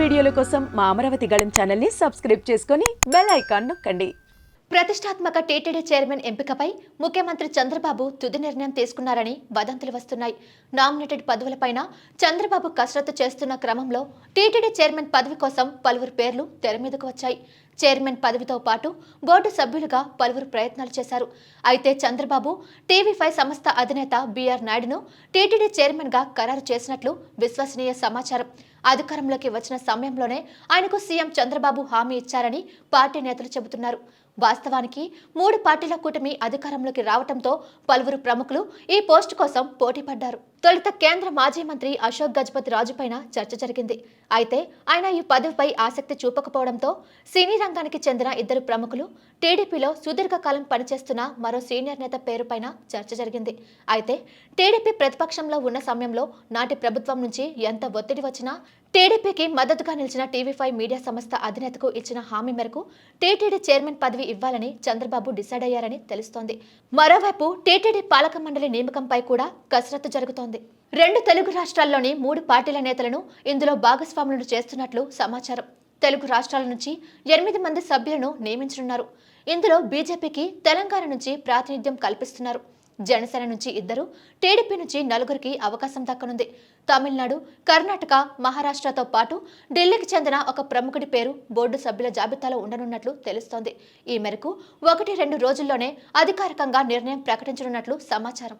వీడియోల కోసం మా అమరావతి గళం ఛానల్ని సబ్స్క్రైబ్ చేసుకొని బెల్ ఐకాన్ నొక్కండి. ప్రతిష్టాత్మక టీటీడీ చైర్మన్ ఎంపికపై ముఖ్యమంత్రి చంద్రబాబు తుది నిర్ణయం తీసుకున్నారని వదంతులు వస్తున్నాయి. నామినేటెడ్ పదవులపైన చంద్రబాబు కసరత్తు చేస్తున్న క్రమంలో టీటీడీ చైర్మన్ పదవి కోసం పలువురు పేర్లు తెర మీదకు వచ్చాయి. చైర్మన్ పదవితో పాటు బోర్డు సభ్యులుగా పలువురు ప్రయత్నాలు చేశారు. అయితే చంద్రబాబు టీవీ ఫైవ్ సంస్థ అధినేత బీఆర్ నాయుడును టీటీడీ చైర్మన్గా ఖరారు చేసినట్లు విశ్వసనీయ సమాచారం. అధికారంలోకి వచ్చిన సమయంలోనే ఆయనకు సీఎం చంద్రబాబు హామీ ఇచ్చారని పార్టీ నేతలు చెబుతున్నారు. వాస్తవానికి మూడు పార్టీల కూటమి అధికారంలోకి రావడంతో పలువురు ప్రముఖులు ఈ పోస్టు కోసం పోటీ పడ్డారు. తొలుత కేంద్ర మాజీ మంత్రి అశోక్ గజపతి రాజుపైన చర్చ జరిగింది. అయితే ఆయన ఈ పదవిపై ఆసక్తి చూపకపోవడంతో సినీ రంగానికి చెందిన ఇద్దరు ప్రముఖులు టీడీపీలో సుదీర్ఘకాలం పనిచేస్తున్న మరో సీనియర్ నేత పేరుపైన చర్చ జరిగింది. అయితే టీడీపీ ప్రతిపక్షంలో ఉన్న సమయంలో నాటి ప్రభుత్వం నుంచి ఎంత ఒత్తిడి వచ్చినా టీడీపీకి మద్దతుగా నిలిచిన టీవీ ఫైవ్ మీడియా సంస్థ అధినేతకు ఇచ్చిన హామీ మేరకు టీటీడీ చైర్మన్ పదవి ఇవ్వాలని చంద్రబాబు డిసైడ్ అయ్యారని తెలుస్తోంది. మరోవైపు టీటీడీ పాలక మండలి నియామకంపై కూడా కసరత్తు జరుగుతోంది. రెండు తెలుగు రాష్ట్రాల్లోని మూడు పార్టీల నేతలను ఇందులో భాగస్వాములను చేస్తున్నట్లు సమాచారం. తెలుగు రాష్ట్రాల నుంచి ఎనిమిది మంది సభ్యులను నియమించనున్నారు. ఇందులో బీజేపీకి తెలంగాణ నుంచి ప్రాతినిధ్యం కల్పిస్తున్నారు. జనసేన నుంచి ఇద్దరు టీడీపీ నుంచి నలుగురికి అవకాశం దక్కనుంది. తమిళనాడు కర్ణాటక మహారాష్ట్రతో పాటు ఢిల్లీకి చెందిన ఒక ప్రముఖుడి పేరు బోర్డు సభ్యుల జాబితాలో ఉండనున్నట్లు తెలుస్తోంది. ఈ మేరకు ఒకటి రెండు రోజుల్లోనే అధికారికంగా నిర్ణయం ప్రకటించనున్నట్లు సమాచారం.